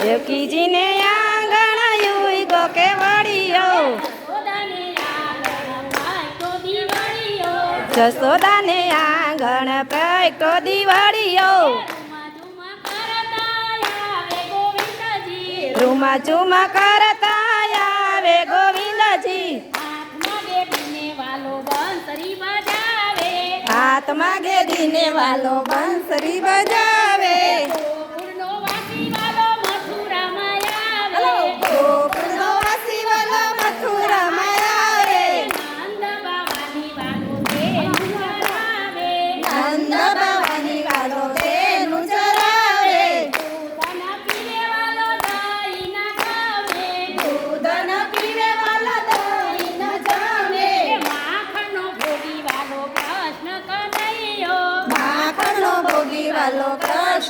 દેવકીજીને આંગણાયું go કે વળીયો જસોદાને આંગણ પાક્યો દિવાળીયો રૂમા ચુમા કરતા આવે ગોવિંદજી. હાથ માગે દીને વાલો બંસરી બજાવે. Hallo, Karl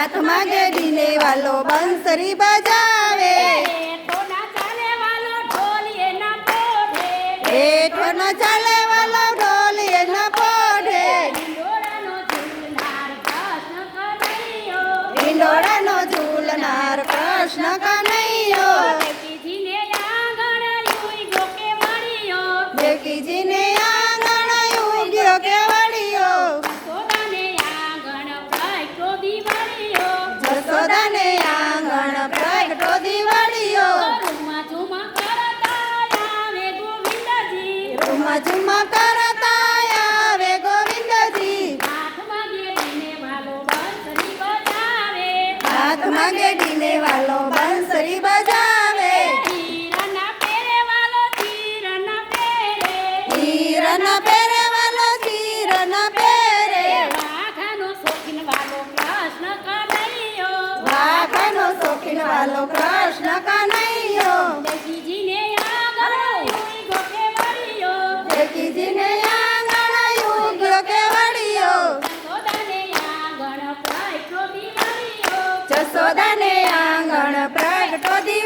હાથમાં ગેડીને વાલો બંસરી બજાવે. હેઠો ન ચાલે વાલો ઢોલ એના પોઢે. ઢીંડોળાનો ઝૂલનાર કૃષ્ણ કનૈયો. દેવકીજીને ઝુમા કરતા આવે ગોવિંદજી. હાથમાં ગેડીને વાલો બંસરી બજાવે. હીરન પહેરે વાલો ચીરન પહેરે વાઘનો શોખીન વાલો કૃષ્ણ કનૈયો. જસોદાને આંગણ પ્રગટો દી